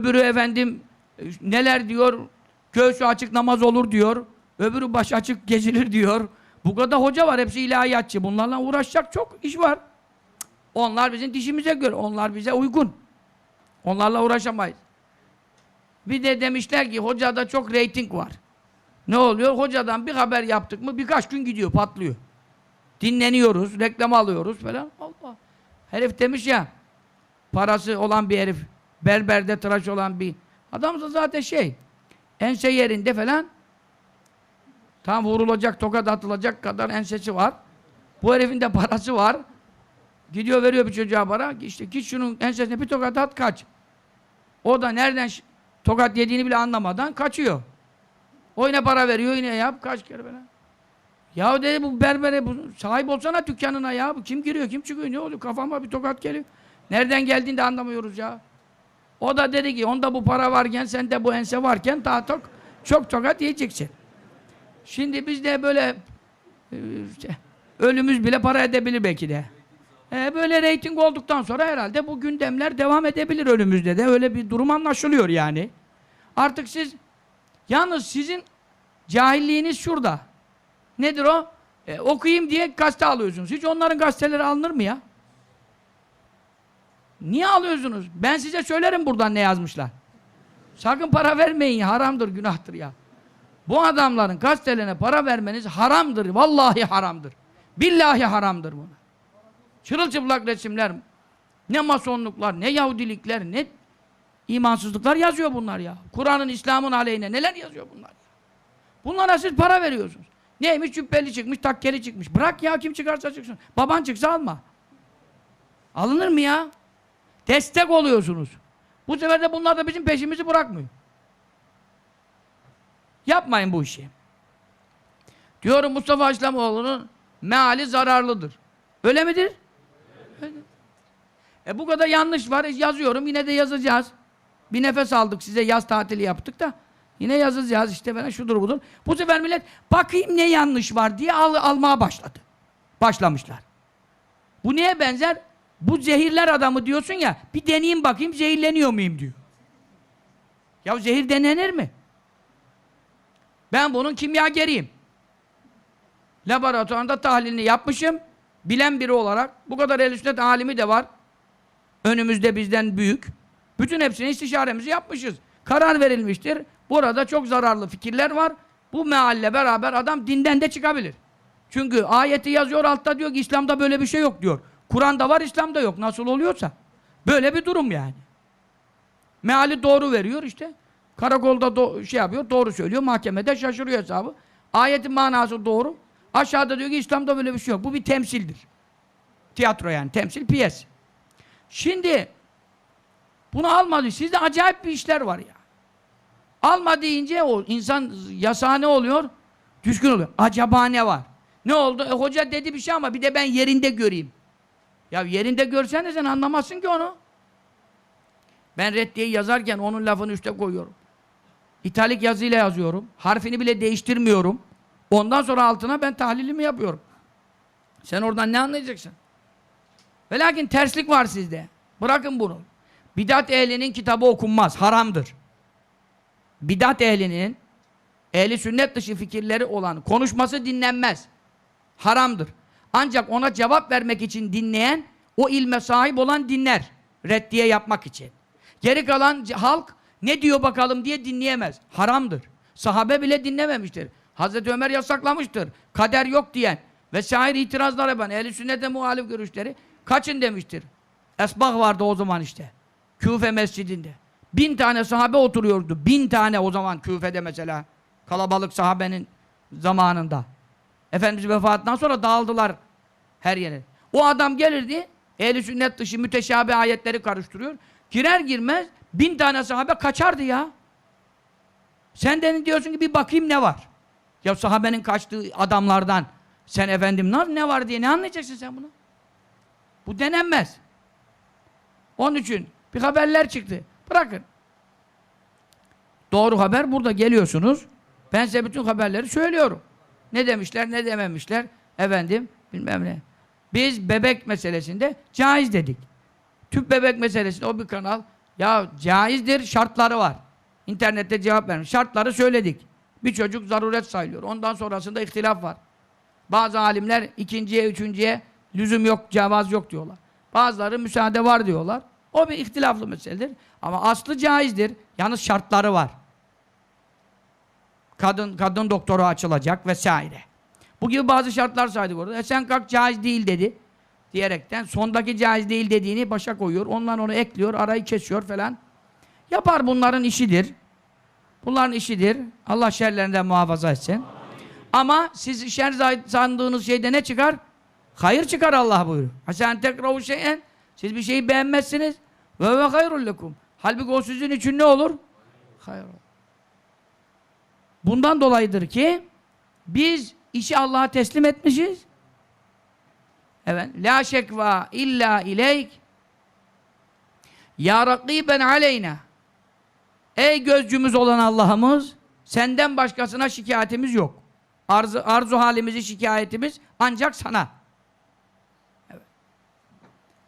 Öbürü efendim e, neler diyor? Göğsü açık namaz olur diyor. Öbürü baş açık gezilir diyor. Bu kadar hoca var. Hepsi ilahiyatçı. Bunlarla uğraşacak çok iş var. Onlar bizim dişimize göre. Onlar bize uygun. Onlarla uğraşamayız. Bir de demişler ki hocada çok reyting var. Ne oluyor? Hocadan bir haber yaptık mı birkaç gün gidiyor, patlıyor. Dinleniyoruz, reklam alıyoruz falan. Allah. Herif demiş ya, parası olan bir herif, berberde tıraş olan bir adam da zaten şey, ense yerinde falan tam vurulacak, tokat atılacak kadar ensesi var. Bu herifin de parası var. Gidiyor veriyor bir çocuğa para. İşte git şunun ensesine bir tokat at kaç. O da nereden tokat yediğini bile anlamadan kaçıyor. O yine para veriyor yine yap kaç kere falan. Ya dedi bu berbere bu, sahip olsana dükkanına ya. Bu kim giriyor kim çıkıyor ne oluyor kafama bir tokat geliyor. Nereden geldiğini de anlamıyoruz ya. O da dedi ki onda bu para varken sende bu ense varken daha çok, çok tokat yiyeceksin. Şimdi biz de böyle e, ölümüz bile para edebilir belki de. E, böyle reyting olduktan sonra herhalde bu gündemler devam edebilir önümüzde de. Öyle bir durum anlaşılıyor yani. Artık siz yalnız sizin cahilliğiniz şurada. Nedir o? E, okuyayım diye gazete alıyorsunuz. Hiç onların gazeteleri alınır mı ya? Niye alıyorsunuz? Ben size söylerim buradan ne yazmışlar. Sakın para vermeyin. Haramdır, günahtır ya. Bu adamların gazetelerine para vermeniz haramdır. Vallahi haramdır. Billahi haramdır bunu. Çırılçıplak resimler, ne masonluklar, ne Yahudilikler, ne imansızlıklar yazıyor bunlar ya. Kur'an'ın, İslam'ın aleyhine neler yazıyor bunlar ya. Bunlara siz para veriyorsunuz. Neymiş cübbeli çıkmış, takkeli çıkmış. Bırak ya kim çıkarsa çıksın. Baban çıksa alma. Alınır mı ya? Destek oluyorsunuz. Bu sefer de bunlar da bizim peşimizi bırakmıyor. Yapmayın bu işi. Diyorum Mustafa İslamoğlu'nun meali zararlıdır. Öyle midir? Öyle. E bu kadar yanlış var. E yazıyorum. Yine de yazacağız. Bir nefes aldık size yaz tatili yaptık da yine yazacağız işte ben şudur budur. Bu sefer millet bakayım ne yanlış var diye al, almaya başladı. Başlamışlar. Bu neye benzer? Bu zehirler adamı diyorsun ya bir deneyeyim bakayım zehirleniyor muyum diyor. Ya zehir denenir mi? Ben bunun kimyageriyim. Laboratuvarda tahlilini yapmışım. Bilen biri olarak. Bu kadar el sünnet alimi de var. Önümüzde bizden büyük. Bütün hepsini istişaremizi yapmışız. Karar verilmiştir. Burada çok zararlı fikirler var. Bu mealle beraber adam dinden de çıkabilir. Çünkü ayeti yazıyor altta diyor ki İslam'da böyle bir şey yok diyor. Kur'an'da var İslam'da yok. Nasıl oluyorsa. Böyle bir durum yani. Meali doğru veriyor işte. Karakolda şey yapıyor, doğru söylüyor. Mahkemede şaşırıyor hesabı. Ayetin manası doğru. Aşağıda diyor ki İslam'da böyle bir şey yok. Bu bir temsildir. Tiyatro yani. Temsil, piyes. Şimdi bunu almadı. Sizde acayip bir işler var ya. Alma deyince o insan yasağı ne oluyor? Düşkün oluyor. Acaba ne var? Ne oldu? E, hoca dedi bir şey ama bir de ben yerinde göreyim. Ya yerinde görsen de sen anlamazsın ki onu. Ben reddiyeyi yazarken onun lafını üste koyuyorum. İtalik yazıyla yazıyorum. Harfini bile değiştirmiyorum. Ondan sonra altına ben tahlilimi yapıyorum. Sen oradan ne anlayacaksın? Ve lakin terslik var sizde. Bırakın bunu. Bidat ehlinin kitabı okunmaz. Haramdır. Bidat ehlinin ehli sünnet dışı fikirleri olan konuşması dinlenmez. Haramdır. Ancak ona cevap vermek için dinleyen o ilme sahip olan dinler. Reddiye yapmak için. Geri kalan halk ne diyor bakalım diye dinleyemez. Haramdır. Sahabe bile dinlememiştir. Hazreti Ömer yasaklamıştır. Kader yok diyen ve şair itirazlar yapan ehl-i sünnete muhalif görüşleri kaçın demiştir. Esbah vardı o zaman işte. Küfe mescidinde. Bin tane sahabe oturuyordu. Bin tane o zaman Küfe'de mesela. Kalabalık sahabenin zamanında. Efendimiz vefatından sonra dağıldılar her yere. O adam gelirdi, ehl sünnet dışı müteşabih ayetleri karıştırıyor. Girer girmez bin tane sahabe kaçardı ya. Sen de diyorsun ki bir bakayım ne var. Ya sahabenin kaçtığı adamlardan sen efendim ne var diye ne anlayacaksın sen bunu? Bu denenmez. Onun için bir haberler çıktı. Bırakın. Doğru haber burada geliyorsunuz. Ben size bütün haberleri söylüyorum. Ne demişler, ne dememişler. Efendim, bilmem ne. Biz bebek meselesinde caiz dedik. Tüp bebek meselesinde o bir kanal Ya caizdir, şartları var. İnternette cevap vermiş. Şartları söyledik. Bir çocuk zaruret sayılıyor. Ondan sonrasında ihtilaf var. Bazı alimler ikinciye, üçüncüye lüzum yok, cevaz yok diyorlar. Bazıları müsaade var diyorlar. O bir ihtilaflı meseledir. Ama aslı caizdir. Yalnız şartları var. Kadın kadın doktoru açılacak vesaire. Bu gibi bazı şartlar saydık orada. E sen kalk caiz değil dedi. Diyerekten sondaki caiz değil dediğini başa koyuyor. Ondan onu ekliyor, arayı kesiyor falan. Yapar bunların işidir. Bunların işidir. Allah şerlerinden muhafaza etsin. Ama siz şer sandığınız şeyde ne çıkar? Hayır çıkar Allah buyuruyor. Ha sen tekrahu şeyen siz bir şeyi beğenmezsiniz. Ve ve hayrul lekum. Halbuki o sizin için ne olur? Hayır. Bundan dolayıdır ki biz işi Allah'a teslim etmişiz. Evet. La şekva illa ileyk. Ya rakiben aleyna. Ey gözcümüz olan Allah'ımız, senden başkasına şikayetimiz yok. Arzu, arzu halimizi, şikayetimiz ancak sana.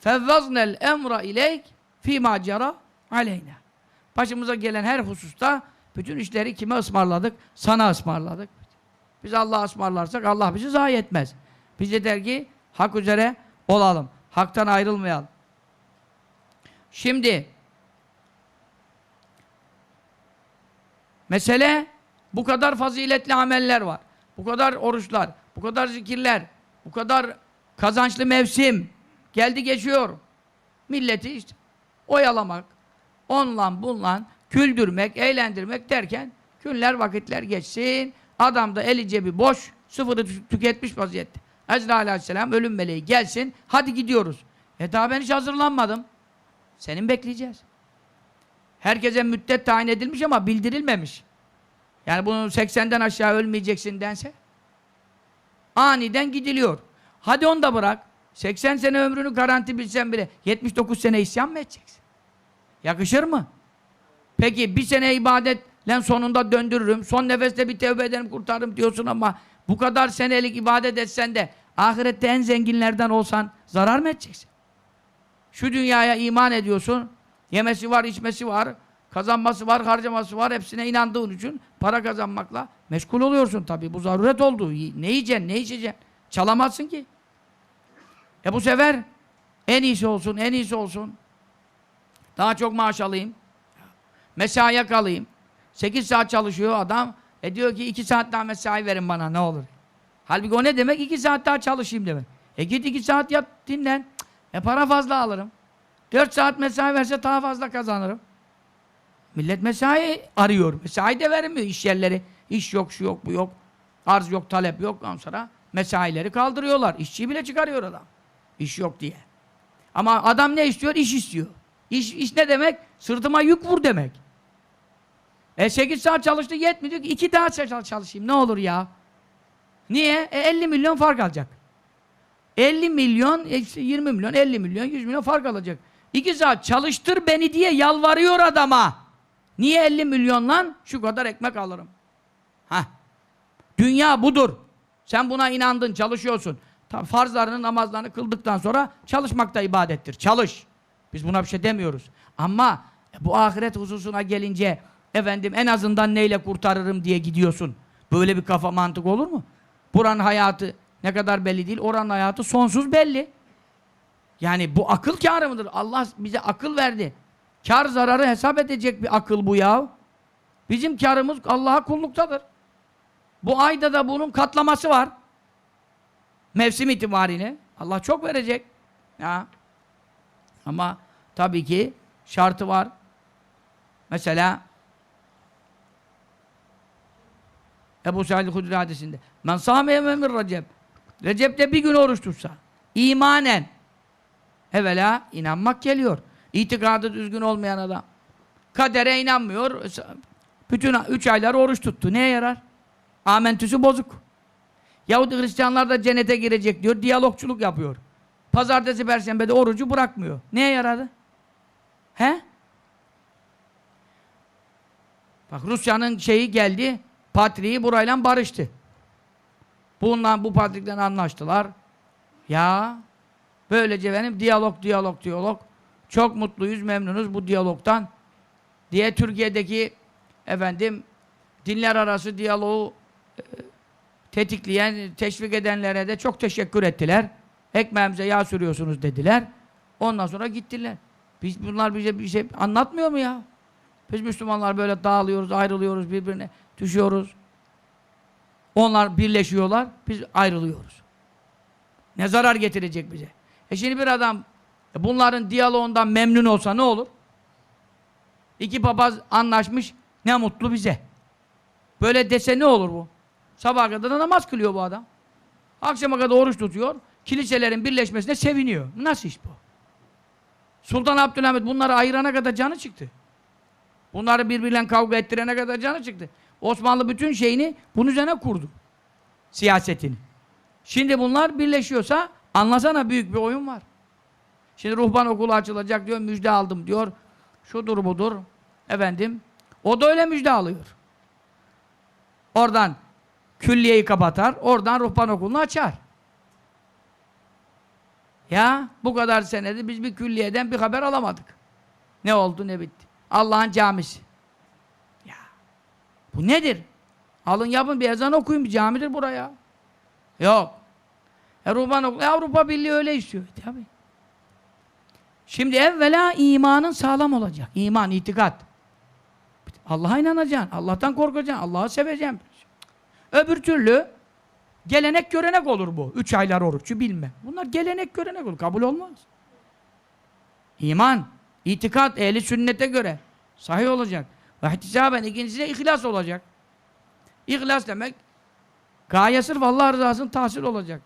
Fevvaznel emra ileyk fîmâ cara aleyna. Başımıza gelen her hususta bütün işleri kime ısmarladık? Sana ısmarladık. Biz Allah'a ısmarlarsak Allah bizi zayi etmez. Biz yeter ki hak üzere olalım. Haktan ayrılmayalım. Şimdi mesele bu kadar faziletli ameller var. Bu kadar oruçlar, bu kadar zikirler, bu kadar kazançlı mevsim geldi geçiyor. Milleti işte oyalamak, onla bunla küldürmek, eğlendirmek derken günler vakitler geçsin. Adam da eli cebi boş, sıfırı tü- tüketmiş vaziyette. Ezra aleyhisselam ölüm meleği gelsin, hadi gidiyoruz. E daha ben hiç hazırlanmadım. Senin bekleyeceğiz. Herkese müddet tayin edilmiş ama bildirilmemiş. Yani bunun 80'den aşağı ölmeyeceksin dense aniden gidiliyor. Hadi onu da bırak. 80 sene ömrünü garanti bilsen bile 79 sene isyan mı edeceksin? Yakışır mı? Peki bir sene ibadetle sonunda döndürürüm. Son nefeste bir tevbe ederim kurtarırım diyorsun ama bu kadar senelik ibadet etsen de ahirette en zenginlerden olsan zarar mı edeceksin? Şu dünyaya iman ediyorsun. Yemesi var, içmesi var. Kazanması var, harcaması var. Hepsine inandığın için para kazanmakla meşgul oluyorsun tabii. Bu zaruret oldu. Ne yiyeceksin, ne içeceksin? Çalamazsın ki. E bu sefer en iyisi olsun, en iyisi olsun. Daha çok maaş alayım. Mesaiye kalayım. 8 saat çalışıyor adam. E diyor ki 2 saat daha mesai verin bana ne olur. Halbuki o ne demek? 2 saat daha çalışayım demek. E git 2 saat yat dinlen. E para fazla alırım. 4 saat mesai verse daha fazla kazanırım. Millet mesai arıyor. Mesai de vermiyor iş yerleri. İş yok, şu yok, bu yok. Arz yok, talep yok. Ondan sonra mesaileri kaldırıyorlar. İşçiyi bile çıkarıyor adam. İş yok diye. Ama adam ne istiyor? İş istiyor. İş, iş ne demek? Sırtıma yük vur demek. E 8 saat çalıştı yetmiyor. Diyor ki 2 daha çal- çalışayım ne olur ya. Niye? E 50 milyon fark alacak. 50 milyon, eksi 20 milyon, 50 milyon, 100 milyon fark alacak. 2 saat çalıştır beni diye yalvarıyor adama. Niye 50 milyon lan? Şu kadar ekmek alırım. Hah. Dünya budur. Sen buna inandın, çalışıyorsun. Tabi farzlarını, namazlarını kıldıktan sonra çalışmak da ibadettir. Çalış. Biz buna bir şey demiyoruz. Ama bu ahiret hususuna gelince efendim en azından neyle kurtarırım diye gidiyorsun. Böyle bir kafa mantık olur mu? Buranın hayatı ne kadar belli değil. Oranın hayatı sonsuz belli. Yani bu akıl kârı mıdır? Allah bize akıl verdi. Kar zararı hesap edecek bir akıl bu ya. Bizim karımız Allah'a kulluktadır. Bu ayda da bunun katlaması var. Mevsim itibariyle. Allah çok verecek. Ya. Ama tabii ki şartı var. Mesela Ebu Said Hudri hadisinde Men sâme min Recep Recep'te bir gün oruç tutsa imanen evvela inanmak geliyor. İtikadı düzgün olmayan adam. Kadere inanmıyor. Bütün üç aylar oruç tuttu. Neye yarar? Amentüsü bozuk. Yahudi Hristiyanlar da cennete girecek diyor. Diyalogçuluk yapıyor. Pazartesi, perşembede orucu bırakmıyor. Neye yaradı? He? Bak Rusya'nın şeyi geldi. Patriği burayla barıştı. Bundan bu patrikten anlaştılar. Ya böylece benim diyalog diyalog diyalog Çok mutluyuz, memnunuz bu diyalogtan. Diye Türkiye'deki efendim dinler arası diyaloğu e, tetikleyen, teşvik edenlere de çok teşekkür ettiler. Ekmeğimize yağ sürüyorsunuz dediler. Ondan sonra gittiler. Biz bunlar bize bir şey anlatmıyor mu ya? Biz Müslümanlar böyle dağılıyoruz, ayrılıyoruz birbirine, düşüyoruz. Onlar birleşiyorlar, biz ayrılıyoruz. Ne zarar getirecek bize? E şimdi bir adam e bunların diyaloğundan memnun olsa ne olur? İki papaz anlaşmış, ne mutlu bize. Böyle dese ne olur bu? Sabaha kadar da namaz kılıyor bu adam. Akşama kadar oruç tutuyor. Kiliselerin birleşmesine seviniyor. Nasıl iş bu? Sultan Abdülhamit bunları ayırana kadar canı çıktı. Bunları birbiriyle kavga ettirene kadar canı çıktı. Osmanlı bütün şeyini bunun üzerine kurdu. Siyasetini. Şimdi bunlar birleşiyorsa anlasana büyük bir oyun var. Şimdi ruhban okulu açılacak diyor, müjde aldım diyor. Şudur budur. Efendim. O da öyle müjde alıyor. Oradan külliyeyi kapatar, oradan ruhban okulunu açar. Ya bu kadar senede biz bir külliyeden bir haber alamadık. Ne oldu ne bitti. Allah'ın camisi. Bu nedir? Alın yapın bir ezan okuyun bir camidir buraya. Yok. E, ruhban okulu. E, Avrupa Birliği öyle istiyor. E, Tabii. Şimdi evvela imanın sağlam olacak. İman, itikat. Allah'a inanacaksın. Allah'tan korkacaksın. Allah'ı seveceksin. Öbür türlü gelenek görenek olur bu. Üç aylar oruçu bilme. Bunlar gelenek görenek olur. Kabul olmaz. İman, itikat, ehli sünnete göre sahih olacak. Ve ihtisaben ikincisi de ihlas olacak. İhlas demek gaye sırf Allah rızasının tahsil olacak.